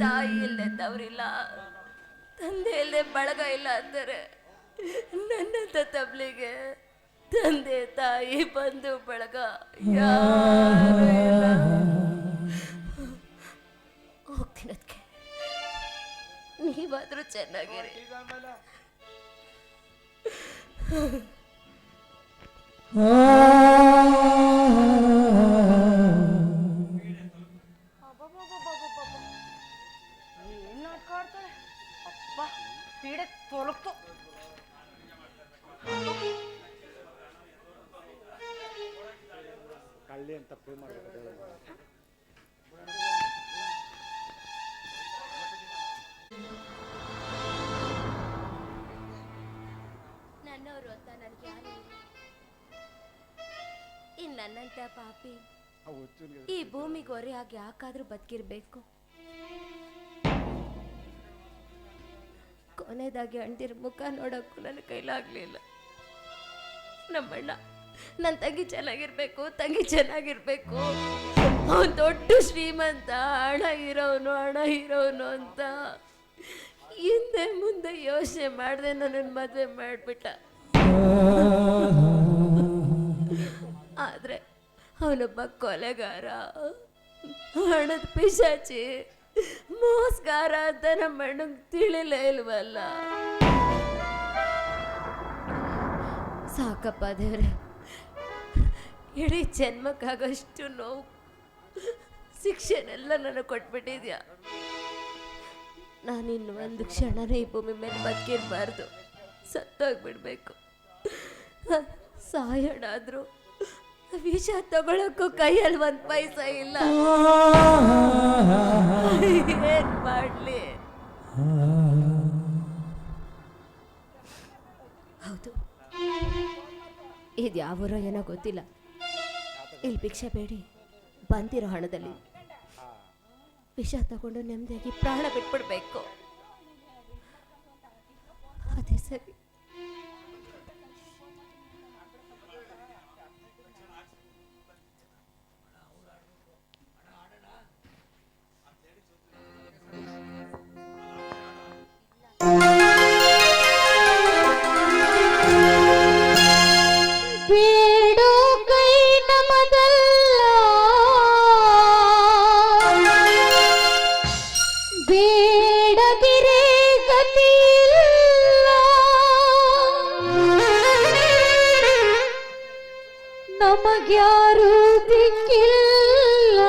ತಾಯಿ ಇಲ್ಲದೆ ತವರಿಲ್ಲ ತಂದೆ ಇಲ್ಲದೆ ಬಳಗ ಇಲ್ಲ ಅಂತಾರೆ. ನನ್ನಂತ ತಬ್ಲಿಗೆ ತಂದೆ ತಾಯಿ ಬಂಧು ಬಳಗ ಯಾರು ಇಲ್ಲ. ನೀವಾದ್ರೂ ಚೆನ್ನಾಗಿರಿ. ಅಂತ ಪ್ರೂವ್ ಮಾಡಬೇಕು ನನ್ನವರು ಅಂತ ನನಗೆ ಯಾರು ಇಲ್ಲ. ಇನ್ ನನ್ನಂತ ಪಾಪಿ ಈ ಭೂಮಿಗೆ ಆಗಿ ಯಾಕಾದ್ರೂ ಬದುಕಿರ್ಬೇಕು? ಕೊನೆದಾಗಿ ಅಂಟಿರ ಮುಖ ನೋಡಕ್ಕೂ ನನ್ನ ಕೈಲಾಗ್ಲಿಲ್ಲ. ನಮ್ಮಣ್ಣ ನನ್ನ ತಂಗಿ ಚೆನ್ನಾಗಿರ್ಬೇಕು ತಂಗಿ ಚೆನ್ನಾಗಿರ್ಬೇಕು. ಅವ್ನು ದೊಡ್ಡ ಶ್ರೀಮಂತ, ಹಣ ಇರೋನು ಹಣ ಇರೋನು ಅಂತ. ಹಿಂದೆ ಮುಂದೆ ಯೋಚನೆ ಮಾಡಿದೆ ನನ್ನನ್ನು ಮದುವೆ ಮಾಡಿಬಿಟ್ಟ. ಆದರೆ ಅವನೊಬ್ಬ ಕೊಲೆಗಾರ, ಹಣದ ಪಿಶಾಚಿ, ಮೋಸ್ಗಾರ ಅಂತ ನಮ್ಮ ಅಣ್ಣಂಗೆ ತಿಳಿಲೇ ಇಲ್ವಲ್ಲ. ಸಾಕಪ್ಪ ದೇವ್ರೆ. ಇಡೀ ಜನ್ಮಕ್ಕಾಗಷ್ಟು ನೋವು. ಶಿಕ್ಷೆನೆಲ್ಲ ನನಗೆ ಕೊಟ್ಬಿಟ್ಟಿದ್ಯಾ? ನಾನಿನ್ನು ಒಂದು ಕ್ಷಣ ಈ ಭೂಮಿ ಮೇಲೆ ಬದುಕಿರಬಾರ್ದು. ಸತ್ತೋಗ್ಬಿಡ್ಬೇಕು. ಆದರೂ ವಿಷ ತಗೊಳಕ್ಕೂ ಕೈಯಲ್ಲಿ ಒಂದು ಪೈಸ ಇಲ್ಲ. ಏನ್ ಮಾಡ್ಲಿ? ಹೌದು. ಇದು ಯಾವ ಏನೋ ಗೊತ್ತಿಲ್ಲ. ಇಲ್ಲಿ ಭಿಕ್ಷೆ ಬೇಡಿ. ಬಂದಿರೋ ಹಣದಲ್ಲಿ ವಿಷ ತಗೊಂಡು ನೆಮ್ಮದಿಯಾಗಿ ಪ್ರಾಣ ಬಿಟ್ಬಿಡ್ಬೇಕು. ಅದೇ ಸರಿ. ನಮಗ್ಯಾರು ದಿಕ್ಕಿಲ್ಲ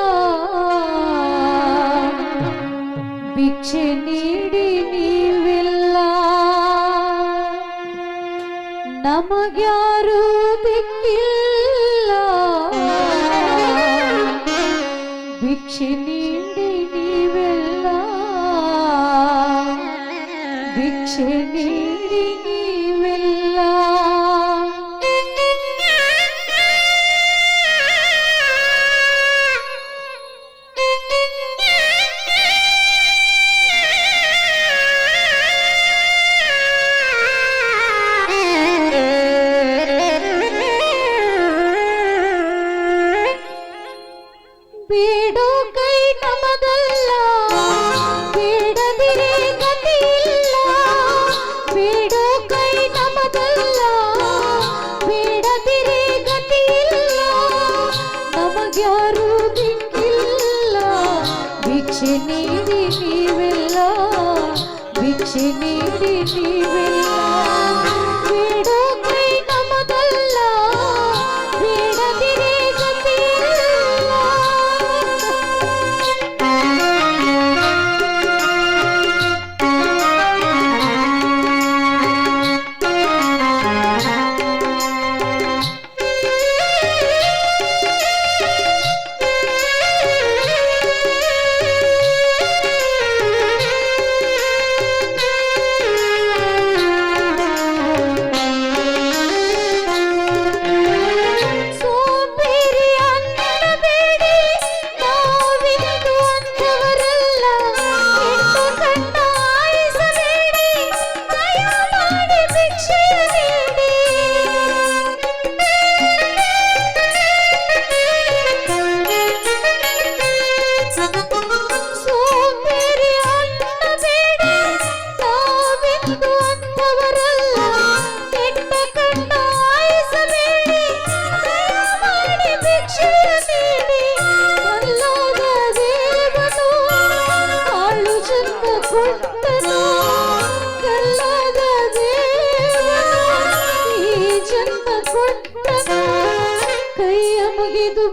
ಭಿಕ್ಷೆ ನೀಡಿ ನೀವಿಲ್ಲ ನಮಗ್ಯಾರು ದಿಕ್ಕಿಲ್ಲ ಭಿಕ್ಷೆ ನೀಡಿ ನೀವೆಲ್ಲ ಭಿಕ್ಷೆ ನೀಡಿ ನೀವೆಲ್ಲ ಬೇಡೋ ಕೈ ನಮದಲ್ಲ ಬೇಡದಿರೆ ಗತಿಯಿಲ್ಲ ಬೇಡೋ ಕೈ ನಮದಲ್ಲ ಬೇಡದಿರೆ ಗತಿಯಿಲ್ಲ ನಮಗ್ಯಾರು ದಿಕ್ಕಿಲ್ಲ ಭಿಕ್ಷೆ ನೀಡಿ ನೀವೆಲ್ಲ ಭಿಕ್ಷೆ ನೀಡಿ ನೀವೆಲ್ಲ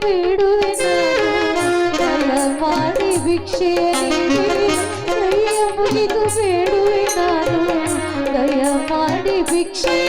వీడువినాడు భిక్షే దయ్యమునికు వేడువినాడు దయమాడి భిక్షే